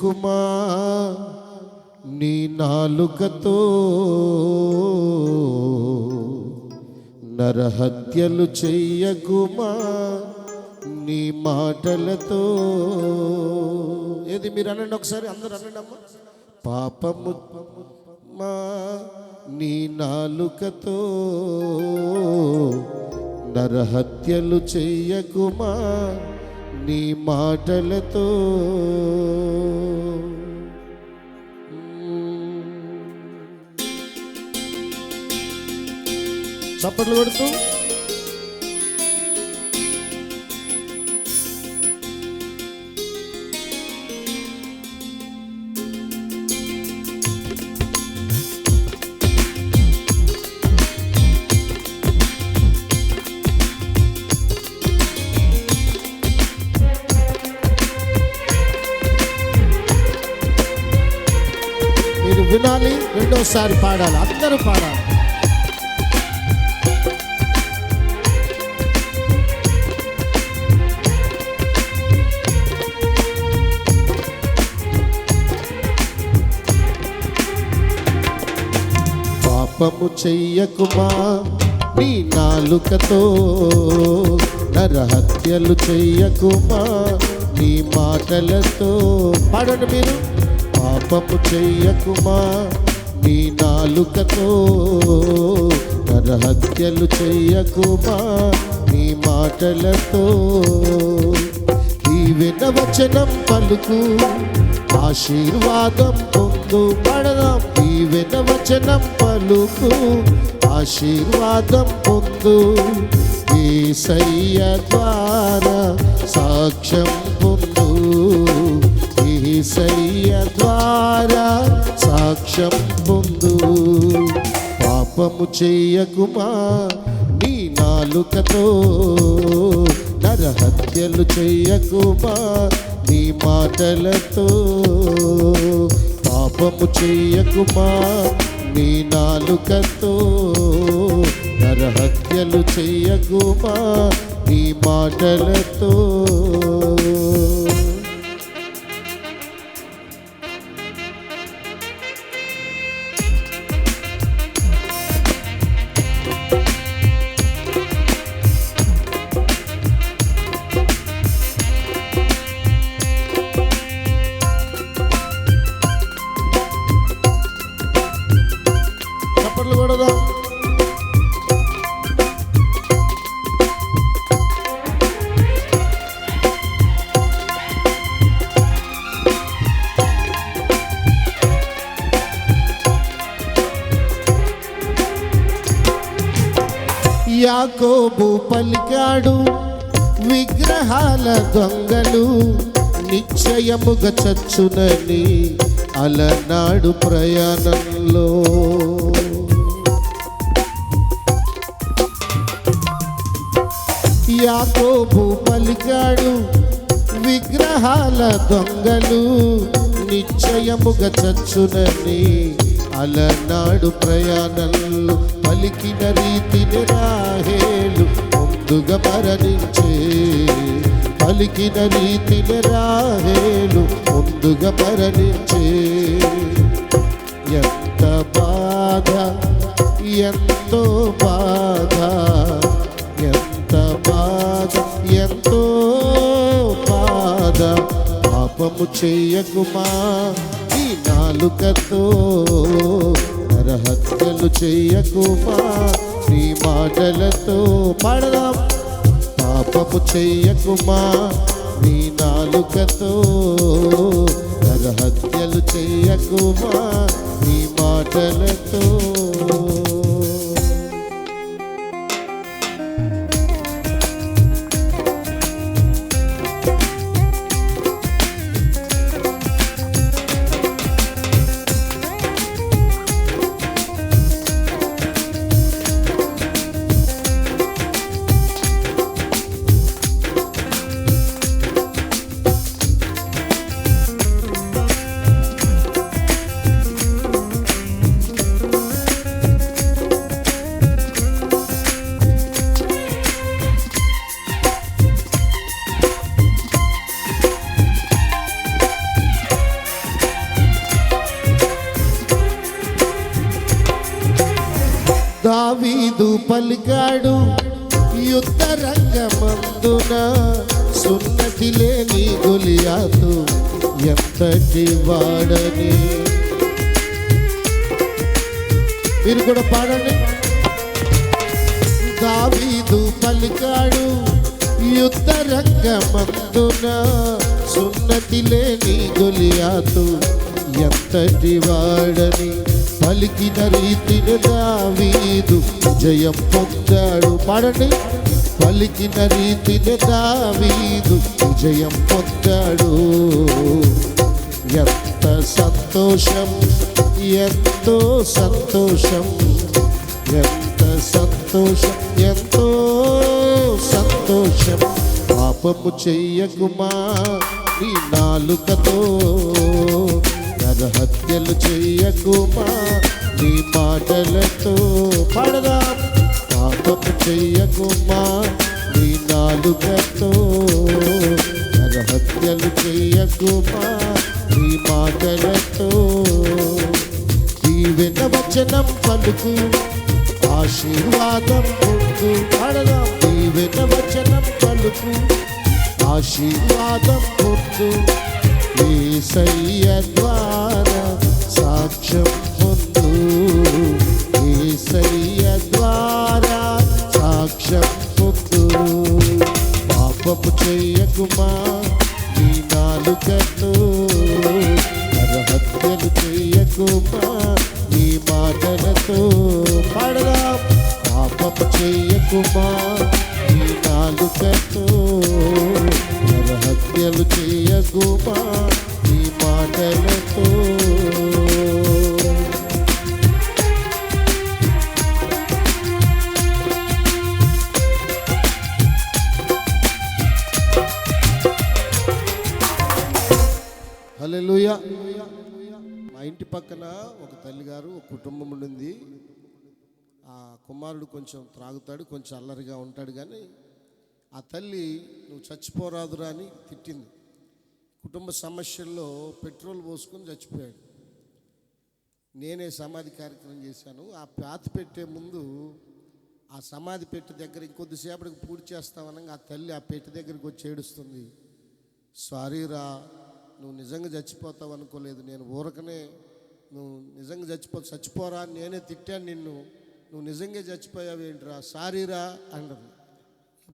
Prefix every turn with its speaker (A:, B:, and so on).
A: కుమా నీ నాలుకతో నరహత్యలు చెయ్యకుమా నీ మాటలతో. ఏది మీరు అనండి ఒకసారి అందరు అనండి అమ్మా. పాపము మా నీ నాలుకతో నరహత్యలు చెయ్యకుమా నీ మాటలతో. చప్పట్లు కొడుతూ. వినాలి రెండోసారి పాడాలి అందరూ పాడాలి. పాపము చెయ్యకుమా? నీ నాలుకతో నరహత్యలు చెయ్యకుమా? నీ మాటలతో పాడండి మీరు. పాపము చెయ్యకుమా? నీ నాలుకతో నరహత్యలు చెయ్యకుమా? నీ మాటలతో. ఈ వినవచనం పలుకు ఆశీర్వాదం పొందు పడదాం ఈ వినవచనం పలుకు. ఆశీర్వాదం పొందు ఏసయ్య ద్వారా సాక్ష్యం పొందు. ఏసయ్య ద్వారా సాక్ష్యం పొందు. పాపము చెయ్యకుమా నీ నాలుకతో? నరహత్యలు చెయ్యకుమా నీ మాటలతో? పాపము చెయ్యకుమా నీ నాలుకతో నరహత్యలు చెయ్యకుమా నీ మాటలతో యాకోబు పలికాడు విగ్రహాల దొంగలు నిశ్చయముగా చచ్చునని అలనాడు ప్రయాణంలో. యాకోబు పలికాడు విగ్రహాల దొంగలు నిశ్చయముగా చచ్చునని అలనాడు ప్రయాణంలో. పలికిన రీతిని రాహేలు ముందుగా మరణించే. పలికిన రీతిని రాహేలు ముందుగా మరణించే. ఎంత బాధ ఎంతో బాధ ఎంత బాధ ఎంతో బాధ. పాపము చేయకుమా ఈ నాలుకతో? నరహత్యలు చెయ్యకుమా నీ మాటలతో పాడదాం. పాపపు చెయ్యకుమా నీ నాలుకతో నరహత్యలు చెయ్యకుమా నీ మాటలతో దావీదు పలికాడు. యుద్ధ రంగమందున సున్నతి లేని గొలియాతు ఎంతటి వాడని. మీరు కూడా పాడండి. దావీదు పలికాడు. యుద్ధ రంగమందున సున్నతి లేని గొలియాతు ఎంతటి వాడని. పలికిన రీతిని దావీదు జయం పొందాడు. పాడండి. పలికిన రీతిని దావీదు విజయం పొందాడు. ఎంత సంతోషం ఎంతో సంతోషం ఎంత సంతోషం ఎంతో సంతోషం. పాపము చెయ్యకుమా నీ నాలుకతో? నరహత్యలు చెయ్యకుమా నీ మాటలతో పడదాం. పాపపు చెయ్యకుమా నీ నాలుకతో నరహత్యలు చెయ్యకుమా నీ మాటలతో దీవెన వచనం పలుకు ఆశీర్వాదం పొందు. అడగా దీవెన వచనం పలుకు ఆశీర్వాదం పొందు. ఏసయ్య సయ్యద్వా సాక్ష్యం పొందు ఏసయ్య ద్వారా సాక్ష్యం పొందు పాపము చెయ్యకుమా నీ నాలుకతో నరహత్యలు చెయ్యకుమా నీ మాటలతో పాడదాం. పాపము చెయ్యకుమా నీ నాలుకతో నరహత్యలు చెయ్యకుమా నీ మాటలతో హల్లెలూయా. మా ఇంటి పక్కన ఒక తల్లిగారు ఒక కుటుంబం ఉండింది. ఆ కుమారుడు కొంచెం త్రాగుతాడు కొంచెం అల్లరిగా ఉంటాడు కానీ ఆ తల్లి నువ్వు చచ్చిపోరాదురా అని తిట్టింది. కుటుంబ సమస్యల్లో పెట్రోల్ పోసుకొని చచ్చిపోయాడు. నేనే సమాధి కార్యక్రమం చేశాను. ఆ పాతి పెట్టే ముందు ఆ సమాధి పెట్టె దగ్గర ఇంకొద్దిసేపటికి పూర్తి చేస్తామనగా ఆ తల్లి ఆ పెట్టె దగ్గరికి వచ్చి ఏడుస్తుంది. సారీరా నువ్వు నిజంగా చచ్చిపోతావు అనుకోలేదు. నేను ఊరకనే నువ్వు నిజంగా చచ్చిపో చచ్చిపోరా నేనే తిట్టాను నిన్ను. నువ్వు నిజంగా చచ్చిపోయావు ఏంట్రా సారీరా అన్నది